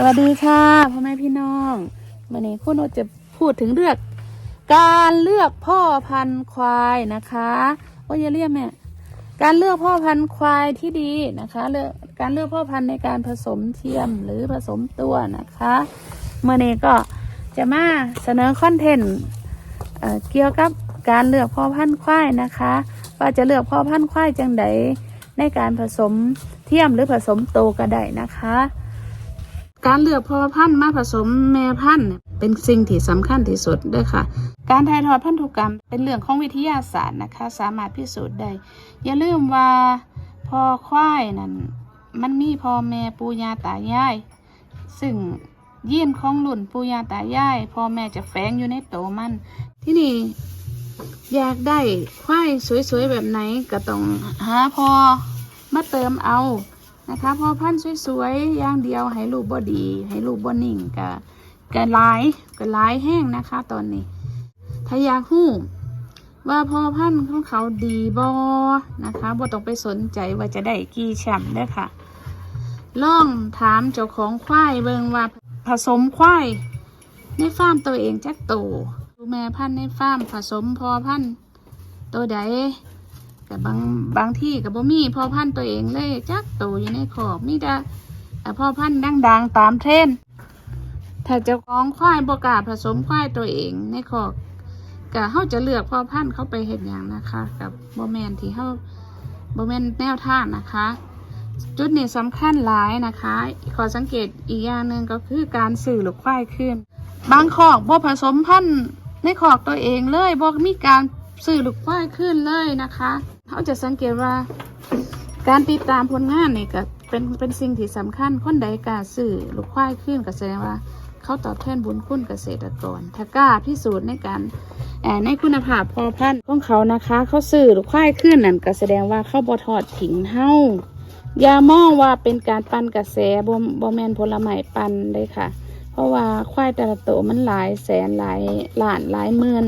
สวัสดีค่ะพ่อแม่พี่น้องวันนี้คุณโอจะพูดถึงเรื่องการเลือกพ่อพันธุ์ควายนะคะโอ้ยอย่าเรียกแม่การเลือกพ่อพันธุ์ควายที่ดีนะคะเลือกการเลือกพ่อพันธุ์ในการผสมเทียมหรือผสมตัวนะคะเมื่อนี้ก็จะมาเสนอคอนเทนต์เกี่ยวกับการเลือกพ่อพันธุ์ควายนะคะ ว่าจะเลือกพ่อพันธุ์ควายจังใดในการผสมเทียมหรือผสมโตก็ได้นะคะ การเลือกพ่อพันธุ์มาผสมแม่พันธุ์เป็นสิ่งที่สำคัญที่สุดด้วยค่ะ การถ่ายทอดพันธุกรรมเป็นเรื่องของวิทยาศาสตร์นะคะ สามารถพิสูจน์ได้ อย่าลืมว่าพ่อควายนั่นมันมีพ่อแม่ปู่ย่าตายาย ซึ่งยีนของรุ่นปู่ย่าตายายพ่อแม่จะแฝงอยู่ในโตมัน ที่นี่อยากได้ควายสวยๆแบบไหนก็ต้องหาพอมาเติมเอา นะคะพอพันธุ์สวยๆอย่างเดียวให้ลูกบ่ดี ให้ลูกบ่นิ่งกะกะลายกะลายแห้งนะคะ ตอนนี้ ถ้าอยากหู้ว่าพอพันธุ์ของเขาดีบ่นะคะบ่ต้องไปสนใจว่าจะได้กี่แชมป์เด้อค่ะล่องถามเจ้าของควายเบิงว่าผสมควายในฟาร์มตัวเองจักโตดูแม่พันธุ์ในฟาร์มผสมพอพันธุ์ตัวใด แต่บางบางที่กับบ่มีพ่อพันธุ์ตัวเองเลยจักโตอยู่ในขอบมีแต่แต่พ่อพันธุ์ดังๆตามเทรนด์ถ้าเจ้าของควายบกล้าผสมควายตัวเองในขอบก็เฮาจะเลือกพ่อพันธุ์เข้าไปเห็นอย่างนะคะ กับบ่แมนที่เฮาบ่แมนแนวทางนะคะ จุดนี้สำคัญหลายนะคะขอสังเกตอีกอย่างหนึ่งก็คือการสื่อหรือควายขึ้น บางขอกบ่ผสมพันธุ์ในขอกตัวเองเลยบ่มีการสื่อหรือควายขึ้นเลยนะคะ เขาจะสังเกตว่า การติดตามผลงานนี่ก็เป็นเป็นสิ่งที่สำคัญคนใดกล้าสื่อหรือควายขึ้นก็แสดงว่า เขาตอบแทนบุญคุณเกษตรกรถ้ากล้าพิสูจน์ในการแอบในคุณภาพพอพันธุ์ของเขานะคะ เขาสื่อหรือควายขึ้นนั่นก็แสดงว่าเขาบ่ทอดทิ้งเฮาอย่ามองว่าเป็นการปั่นกระแสบ่บ่แมนผลไม้ปั่นเลยค่ะ เพราะว่าควายแต่ละตัวมันหลายแสนหลายล้านหลายหมื่น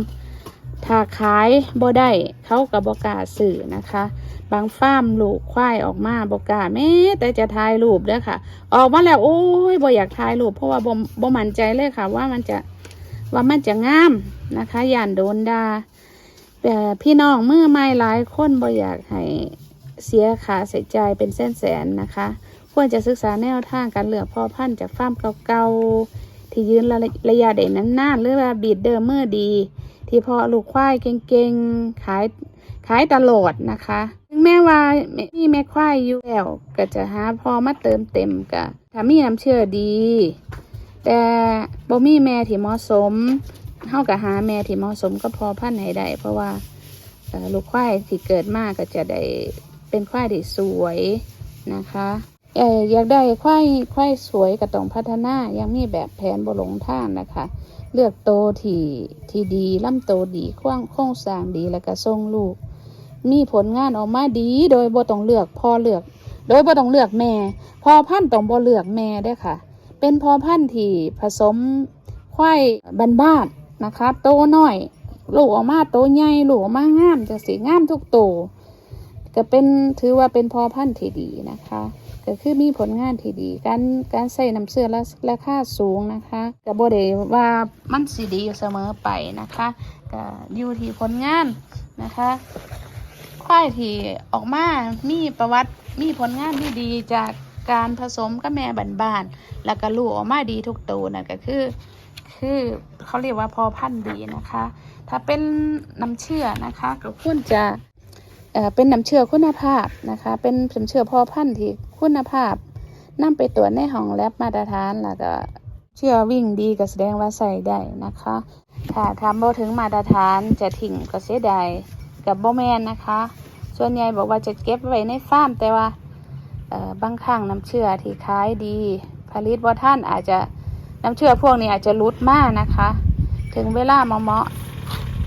ถ้าขายบ่ได้เขากับบกาสื่อนะคะ บางฟาร์มลูกควายออกมาบกาแม้แต่จะถ่ายรูปเด้อค่ะ ออกมาแล้วโอ้ยบ่อยากถ่ายรูปเพราะว่าบ่บ่มั่นใจเลยค่ะ ว่ามันจะว่ามันจะงามนะคะย่านโดนดาแต่พี่น้องมือไม่หลายคนบ่อยากให้เสียค่าใส่ใจเป็นแสนแสนนะคะ ควรจะศึกษาแนวทางการเหลือพ่อพันธุ์จากฟาร์มเก่าๆที่ยืนระระยะได้นานๆหรือว่าบีดเดิมเมื่อดี ที่เพาะลูกควายเก่งๆ ขายขายตลอดนะคะถึงแม้ว่ามีแม่ควายอยู่แล้วก็จะหาพอมาเติมเต็มกะถ้ามีน้ำเชื่อดี แต่บ่มีแม่ที่เหมาะสมเฮาก็หาแม่ที่เหมาะสมก็พอพันธุ์ให้ได้เพราะว่าลูกควายที่เกิดมากก็จะได้เป็นควายที่สวยนะคะ อยากได้ควายควายสวยก็ต้องพัฒนายังมีแบบแผนบหลงท่างนะคะ เลือกโตที่ที่ดีล่ำโตดีโครงโครงสร้างดีแล้วก็ทรงลูก มีผลงานออกมาดีโดยบ่ต้องเลือกพ่อเลือก โดยบ่ต้องเลือกแม่พอพันธุ์ต้องบ่เลือกแม่เด้ค่ะ เป็นพอพันธุ์ที่ผสมควายบ้านนะคะโตน้อยลูกออกมาโตใหญ่ลูกออกมางามจังสีงามทุกโตก็เป็นถือว่าเป็นพอพันธุ์ที่ดีนะคะ ก็คือมีผลงานที่ดี การการใส่น้ำเชื่อและราคาสูงนะคะก็บ่ได้ว่ามันสิดีเสมอไปนะคะก็อยู่ที่ผลงานนะคะควายที่ออกมามีประวัติมีผลงานที่ดีจากการผสมกับแม่บ้านๆแล้วก็ลูกออกมาดีทุกตัวนั่นก็คือ คือเขาเรียกว่าพอพันธุ์ดีนะคะ ถ้าเป็นน้ำเชื่อนะคะก็ควรจะเอ่อเป็นน้ำเชื่อคุณภาพนะคะ เป็นน้ำเชื่อพอพันธุ์ที่ คุณภาพนำไปตรวจในห้องแลบมาตรฐานแล้วก็เชื่อวิ่งดีก็แสดงว่าใส่ได้นะคะถ้าทำบ่ถึงมาตรฐานจะทิ้งก็เสียดายกับบ่แมนนะคะ ส่วนใหญ่บอกว่าจะเก็บไว้ในฟาร์มแต่ว่าบางครั้งน้ำเชื่อที่ขายดี ผลิตว่ท่านอาจจะน้ำเชื่อพวกนี้อาจจะรุดมากนะคะ ถึงเวลาเหมาะ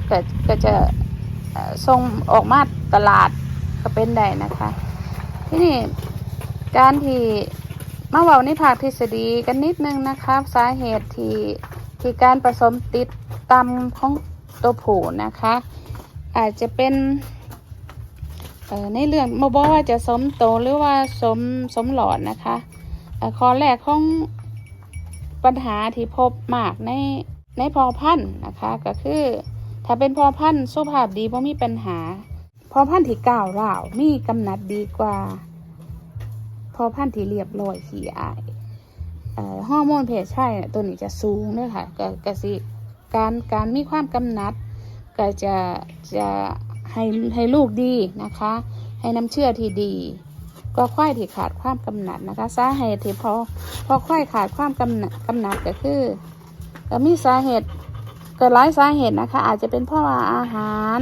ก็ก็จะส่งออกมาตลาดก็เป็นได้นะคะ ที่นี่ การที่มาเว้าในภาคทฤษฎีกันนิดนึงนะคะสาเหตุที่ที่การผสมติดตำของตัวผูนะคะ อาจจะเป็นในเรื่องมาบอกว่าจะสมโตหรือว่าสมสมหลอดนะคะข้อแรกของปัญหาที่พบมากในในพอพันธุ์นะคะก็คือ ถ้าเป็นพอพันธุ์สุภาพดีเพราะมีปัญหา พอพันธุ์ที่ก้าวร้าวมีกำนัดดีกว่า พอพันธุ์ที่เรียบร้อยขี้อายฮอร์โมนเพศชายตัวนี้จะสูงด้วยค่ะก็กสิการการมีความกำนัด ก็จะจะให้ให้ลูกดีนะคะ ให้น้ำเชื่อที่ดี ก็ควายที่ขาดความกำนัดนะคะสาเหตุที่พอพอควายขาดความกำนัดกำนัดก็คือก็มีสาเหตุก็หลายสาเหตุนะคะ อาจจะเป็นเพราะว่าอาหาร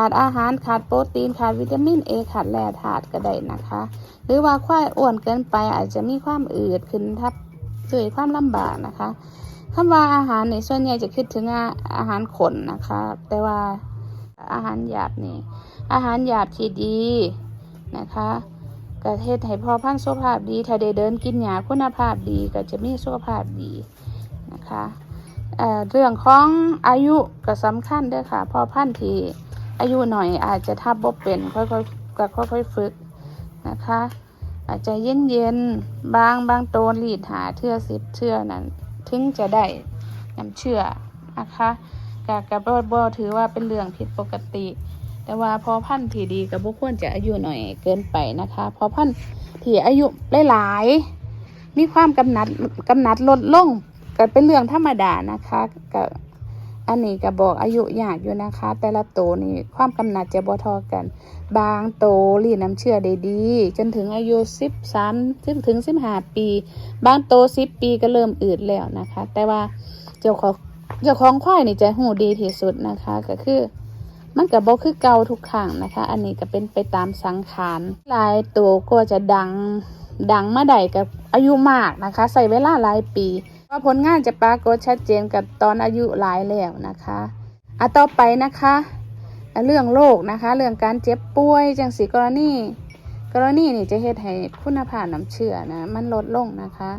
ขาดอาหารขาดโปรตีนขาดวิตามินเอขาดแร่ธาตุก็ได้นะคะ หรือว่าควายอ้วนเกินไปอาจจะมีความอืดขึ้นทับด้วยความลำบากนะคะคำว่าอาหารในส่วนใหญ่จะคิดถึงอาหารขนนะคะ แต่ว่าอาหารหยาบนี่อาหารหยาบที่ดีนะคะกระเทศให้พอพันสุขภาพดี ถ้าได้เดินกินหยาคุณภาพดีก็จะมีสุขภาพดีนะคะเเรื่องของอายุก็สำคัญด้วยค่ะ พอพันธุ์ที่ อายุหน่อยอาจจะทับบ่เป็นค่อยๆก็ค่อยๆฝึกนะคะ อาจจะเย็นๆบางบางโตนรีดหาเทื่อสิบเทื่อนั้น ถึงจะได้น้ำเชื่อนะคะกะกะบ่บ่ถือว่าเป็นเรื่องผิดปกติ แต่ว่าพอพันธุ์ที่ดีกับบุควรจะอายุหน่อยเกินไปนะคะ พอพันธุ์ที่อายุหลายๆมีความกำหนัดกำหนัดลดลงก็เป็นเรื่องธรรมดานะคะก็ อันนี้ก็บอกอายุยากอยู่นะคะ แต่ละโตนี่ความกำหนัดจะบ่ทอกัน บางโตรีดน้ำเชื่อได้ดี จนถึงอายุสิบสามถึงถึงสิบห้าปี บางโตสิบปีก็เริ่มอืดแล้วนะคะ แต่ว่าเจ้าของเจ้าของควายนี่จะหูดีที่สุดนะคะก็คือมันก็บ่คือเก่าทุกครั้งนะคะ อันนี้ก็เป็นไปตามสังขารหลายตัวก็จะดังดังเมาได้กับอายุมากนะคะ ใส่เวลาหลายปี ว่าผลงานจะปรากฏชัดเจนกับตอนอายุหลายแล้วนะคะอะต่อไปนะคะเรื่องโรคนะคะ เรื่องการเจ็บป่วยจังสีกรณีกรณีนี่จะเฮ็ดให้คุณภาพน้ำเชื่อนะมันลดลงนะคะ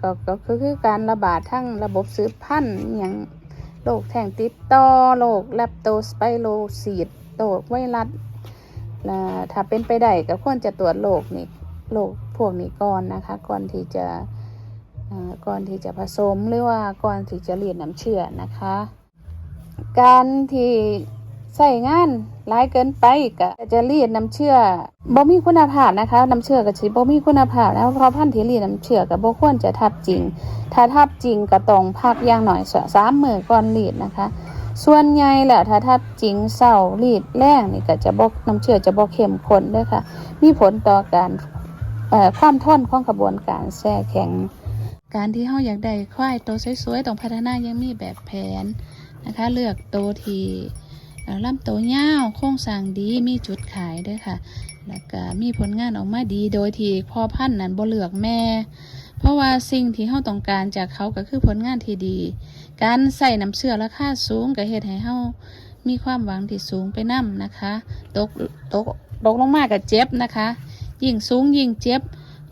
ก็ก็คือคือการระบาดทั้งระบบสืบพันธุ์อย่างโรคแท่งติดต่อโรคแลปโตสไปโรซีดโรคไวรัสและถ้าเป็นไปได้ก็ควรจะตรวจโรคนี่โรคพวกนี้ก่อนนะคะ ก่อนที่จะ ก่อนที่จะผสมหรือว่าก่อนที่จะเรียนน้ำเชื่อนะคะ การที่ใส่งานหลายเกินไปก็จะรีดน้ำเชื่อบ่มีคุณภาพนะคะน้ำเชื่อก็สิบ่มีคุณภาพแล้วเพราะพันธุ์ที่รีดน้ำเชื่อก็บ่ควรจะทับจริง ถ้าทับจริงก็ต้องพักอย่างหน่อยสสามมือก่อนรีดนะคะ ส่วนใหญ่แล้วถ้าทับจริงเศร้ารีดแรงนี่ก็จะบ่น้ำเชื่อจะบ่เข้มข้นด้วยค่ะ มีผลต่อการความท่อนของกระบวนการแช่แข็ง การที่เฮาอยากได้ควายโตวสวยๆต้องพัฒนายังมีแบบแผนนะคะ เลือกโตวที่เอ่อลำโตวยาวโครงสร้างดีมีจุดขายด้วยค่ะ แล้วก็มีผลงานออกมาดีโดยที่พ่อพันธุ์นั้นบ่เลือกแม่ เพราะว่าสิ่งที่เฮาต้องการจากเขาก็คือผลงานที่ดี การใส่น้ำเชื่อราคาสูงก็เฮ็ดให้เฮามีความหวังที่สูงไปนํนะคะ ตกตกตกลงมาก็เจ็บนะคะ ยิ่งสูงยิ่งเจ็บ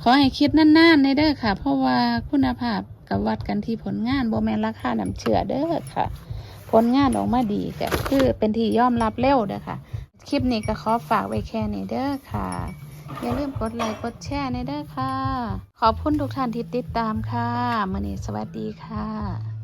ขอให้คิดนานๆในเด้อค่ะ เพราะว่าคุณภาพกับวัดกันที่ผลงานโบแมนราคาน้ำเชื่อเด้อค่ะ ผลงานออกมาดีก็คือเป็นที่ยอมรับเร็วเด้อค่ะ คลิปนี้ก็ขอฝากไว้แค่นี้เด้อค่ะ อย่าลืมกดไลค์กดแชร์ในเด้อค่ะ ขอบคุณทุกท่านที่ติดตามค่ะมื่อนี้สวัสดีค่ะ